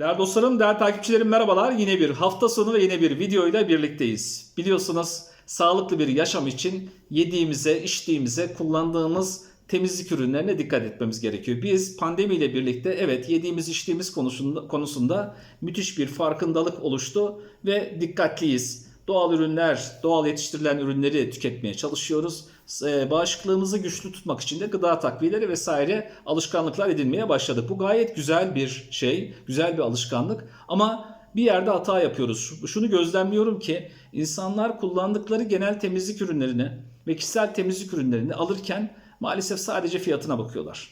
Değerli dostlarım, değerli takipçilerim merhabalar. Yine bir hafta sonu ve yine bir videoyla birlikteyiz. Biliyorsunuz sağlıklı bir yaşam için yediğimize, içtiğimize, kullandığımız temizlik ürünlerine dikkat etmemiz gerekiyor. Biz pandemiyle birlikte evet yediğimiz içtiğimiz konusunda, konusunda müthiş bir farkındalık oluştu ve dikkatliyiz. Doğal ürünler, doğal yetiştirilen ürünleri tüketmeye çalışıyoruz. Ee, Bağışıklığımızı güçlü tutmak için de gıda takviyeleri vesaire alışkanlıklar edinmeye başladık. Bu gayet güzel bir şey, güzel bir alışkanlık ama bir yerde hata yapıyoruz. Şunu gözlemliyorum ki insanlar kullandıkları genel temizlik ürünlerini ve kişisel temizlik ürünlerini alırken maalesef sadece fiyatına bakıyorlar.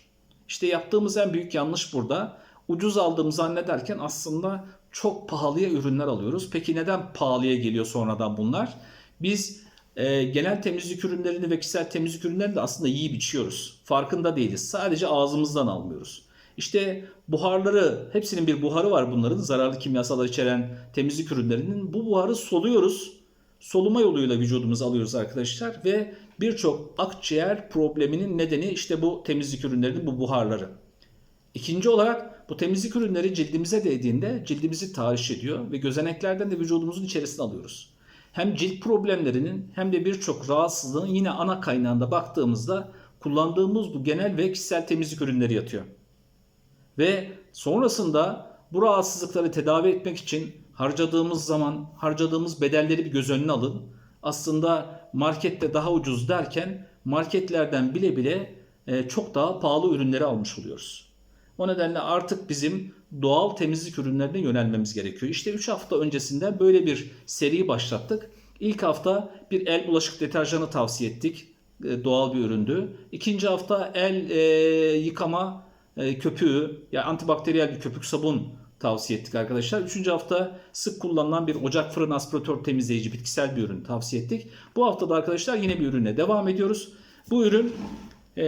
İşte yaptığımız en büyük yanlış burada. Ucuz aldığımı zannederken aslında çok pahalıya ürünler alıyoruz. Peki neden pahalıya geliyor sonradan bunlar? Biz e, genel temizlik ürünlerini ve kişisel temizlik ürünlerini de aslında yiyip içiyoruz. Farkında değiliz. Sadece ağzımızdan almıyoruz. İşte buharları, hepsinin bir buharı var bunların. Zararlı kimyasallar içeren temizlik ürünlerinin. Bu buharı soluyoruz. Soluma yoluyla vücudumuza alıyoruz arkadaşlar ve birçok akciğer probleminin nedeni işte bu temizlik ürünlerinin bu buharları. İkinci olarak bu temizlik ürünleri cildimize değdiğinde cildimizi tahriş ediyor ve gözeneklerden de vücudumuzun içerisine alıyoruz. Hem cilt problemlerinin hem de birçok rahatsızlığın yine ana kaynağında baktığımızda kullandığımız bu genel ve kişisel temizlik ürünleri yatıyor. Ve sonrasında bu rahatsızlıkları tedavi etmek için harcadığımız zaman, harcadığımız bedelleri bir göz önüne alın. Aslında markette daha ucuz derken marketlerden bile bile e, çok daha pahalı ürünleri almış oluyoruz. O nedenle artık bizim doğal temizlik ürünlerine yönelmemiz gerekiyor. İşte 3 hafta öncesinden böyle bir seri başlattık. İlk hafta bir el bulaşık deterjanı tavsiye ettik. E, Doğal bir üründü. İkinci hafta el e, yıkama e, köpüğü, yani antibakteriyel bir köpük sabun tavsiye ettik arkadaşlar. Üçüncü hafta sık kullanılan bir ocak fırın aspiratör temizleyici bitkisel bir ürün tavsiye ettik. Bu hafta da arkadaşlar yine bir ürüne devam ediyoruz. Bu ürün e,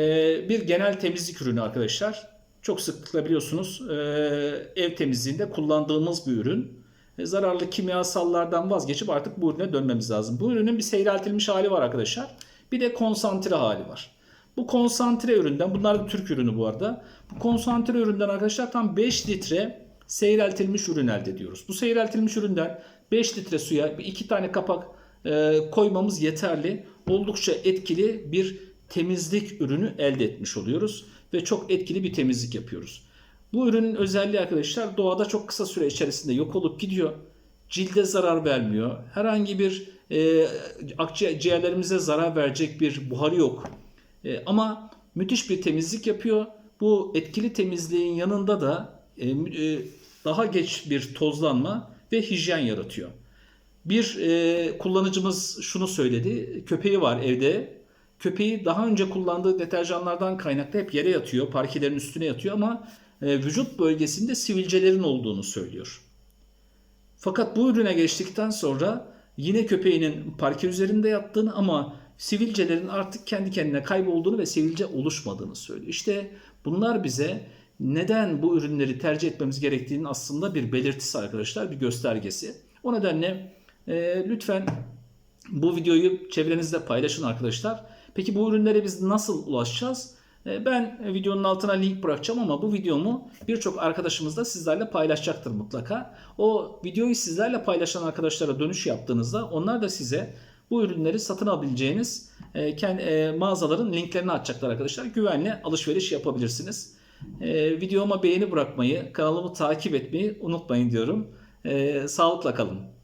bir genel temizlik ürünü arkadaşlar. Çok sıklıkla biliyorsunuz e, ev temizliğinde kullandığımız bir ürün. E, zararlı kimyasallardan vazgeçip artık bu ürüne dönmemiz lazım. Bu ürünün bir seyreltilmiş hali var arkadaşlar. Bir de konsantre hali var. Bu konsantre üründen, bunlar da Türk ürünü bu arada. Bu konsantre üründen arkadaşlar tam 5 litre seyreltilmiş ürün elde ediyoruz. Bu seyreltilmiş üründen 5 litre suya 2 tane kapak e, koymamız yeterli. Oldukça etkili bir temizlik ürünü elde etmiş oluyoruz ve çok etkili bir temizlik yapıyoruz. Bu ürünün özelliği arkadaşlar doğada çok kısa süre içerisinde yok olup gidiyor. Cilde zarar vermiyor. Herhangi bir e, akciğerlerimize zarar verecek bir buharı yok. E, ama müthiş bir temizlik yapıyor. Bu etkili temizliğin yanında da e, e, daha geç bir tozlanma ve hijyen yaratıyor. Bir e, kullanıcımız şunu söyledi. Köpeği var evde. Köpeği daha önce kullandığı deterjanlardan kaynaklı hep yere yatıyor. Parkelerin üstüne yatıyor ama e, vücut bölgesinde sivilcelerin olduğunu söylüyor. Fakat bu ürüne geçtikten sonra yine köpeğinin parke üzerinde yattığını ama sivilcelerin artık kendi kendine kaybolduğunu ve sivilce oluşmadığını söylüyor. İşte bunlar bize neden bu ürünleri tercih etmemiz gerektiğinin aslında bir belirtisi arkadaşlar, bir göstergesi. O nedenle e, lütfen bu videoyu çevrenizde paylaşın arkadaşlar. Peki bu ürünlere biz nasıl ulaşacağız? E, Ben videonun altına link bırakacağım ama bu videomu birçok arkadaşımız da sizlerle paylaşacaktır mutlaka. O videoyu sizlerle paylaşan arkadaşlara dönüş yaptığınızda onlar da size bu ürünleri satın alabileceğiniz e, e, mağazaların linklerini açacaklar arkadaşlar. Güvenli alışveriş yapabilirsiniz. E, videoma beğeni bırakmayı, kanalımı takip etmeyi unutmayın diyorum. E, sağlıkla kalın.